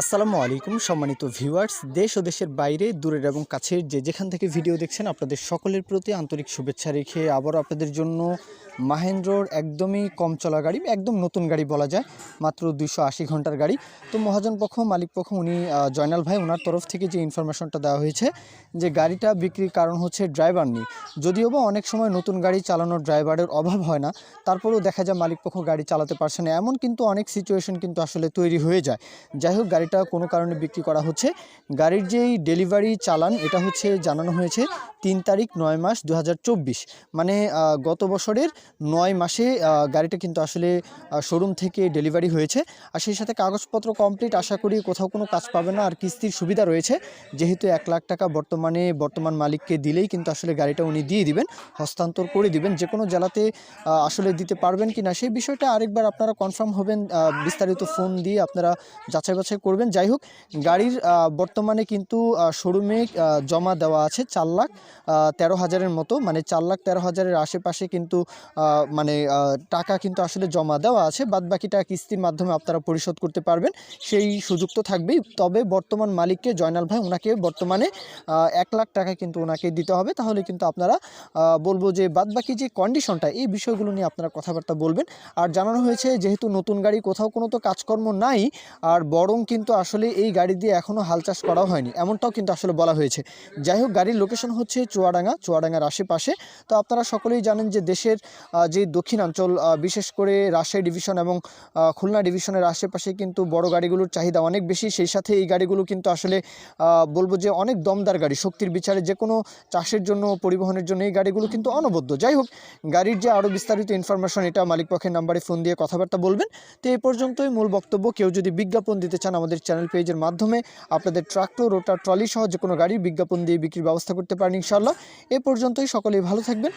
আসসালামু আলাইকুম, সম্মানিত ভিউয়ার্স, দেশ ও দেশের বাইরে, দূরের এবং কাছের যে যেখান থেকে ভিডিও দেখছেন, আপনাদের সকলের প্রতি আন্তরিক শুভেচ্ছা রেখে আবারও আপনাদের জন্য মাহেন্দ্রর একদমই কম চলা গাড়ি, একদম নতুন গাড়ি বলা যায়, মাত্র দুইশো আশি ঘণ্টার গাড়ি। তো মহাজন পক্ষ, মালিক পক্ষ, উনি জয়নাল ভাই ওনার তরফ থেকে যে ইনফরমেশনটা দেওয়া হয়েছে, যে গাড়িটা বিক্রির কারণ হচ্ছে ড্রাইভার নেই যদিও বা অনেক সময় নতুন গাড়ি চালানোর ড্রাইভারের অভাব হয় না, তারপরেও দেখা যায় মালিক পক্ষ গাড়ি চালাতে পারছে না। এমন কিন্তু অনেক সিচুয়েশন কিন্তু আসলে তৈরি হয়ে যায়। যাই হোক, গাড়িটা কোনো কারণে বিক্রি করা হচ্ছে। গাড়ির যেই ডেলিভারি চালান, এটা হচ্ছে জানানো হয়েছে তিন তারিখ নয় মাস দু হাজার চব্বিশ। মানে গত বছরের নয় মাসে গাড়িটা কিন্তু আসলে শোরুম থেকে ডেলিভারি হয়েছে। আর সেই সাথে কাগজপত্র কমপ্লিট আশা করি কোথাও কোনো কাজ পাবে না। আর কিস্তির সুবিধা রয়েছে, যেহেতু এক লাখ টাকা বর্তমানে বর্তমান মালিককে দিলেই কিন্তু আসলে গাড়িটা উনি দিয়ে দিবেন, হস্তান্তর করে দিবেন। যে কোনো জেলাতে আসলে দিতে পারবেন কি না সেই বিষয়টা আরেকবার আপনারা কনফার্ম হবেন বিস্তারিত ফোন দিয়ে আপনারা যাচাই বাছাই করবেন। যাই হোক, গাড়ির বর্তমানে কিন্তু শোরুমে জমা দেওয়া আছে চার লাখ তেরো হাজারের মতো। মানে চার লাখ তেরো হাজারের আশেপাশে কিন্তু মানে টাকা কিন্তু আসলে জমা দেওয়া আছে বাদ বাকিটা কিস্তির মাধ্যমে আপনারা পরিশোধ করতে পারবেন। সেই সুযোগ তো থাকবেই। তবে বর্তমান মালিককে জয়নাল ভাই ওনাকে বর্তমানে এক লাখ টাকা কিন্তু ওনাকে দিতে হবে। তাহলে কিন্তু আপনারা বলব যে বাদ বাকি যে কন্ডিশনটা এই বিষয়গুলো নিয়ে আপনারা কথাবার্তা বলবেন। আর জানানো হয়েছে, যেহেতু নতুন গাড়ি কোথাও কোনো তো কাজকর্ম নাই, আর বরং কিন্তু আসলে এই গাড়ি দিয়ে এখনও হাল চাষ করাও হয়নি, এমনটাও কিন্তু আসলে বলা হয়েছে। যাই হোক, গাড়ির লোকেশন হচ্ছে চুয়াডাঙ্গা, চুয়াডাঙ্গার আশেপাশে। তো আপনারা সকলেই জানেন যে দেশের যে দক্ষিণাঞ্চল বিশেষ করে রাজশাহী ডিভিশন এবং খুলনা ডিভিশনের আশেপাশে কিন্তু বড় গাড়িগুলোর চাহিদা অনেক বেশি। সেই সাথে এই গাড়িগুলো কিন্তু আসলে বলব যে অনেক দমদার গাড়ি। শক্তির বিচারে যে কোনো চাষের জন্য, পরিবহনের জন্য এই গাড়িগুলো কিন্তু অনবদ্য। যাই হোক, গাড়ির যে আরও বিস্তারিত ইনফরমেশন এটা মালিক পক্ষের নাম্বারে ফোন দিয়ে কথাবার্তা বলবেন। তো এই পর্যন্তই মূল বক্তব্য। কেউ যদি বিজ্ঞাপন দিতে চান আমাদের চ্যানেল পেজের মাধ্যমে, আপনাদের ট্রাক্টর রোটার ট্রলি সহ যে কোনো গাড়ির বিজ্ঞাপন দিয়ে বিক্রির ব্যবস্থা করতে পারেন ইনশাল্লাহ এ পর্যন্তই, সকলেই ভালো থাকবেন।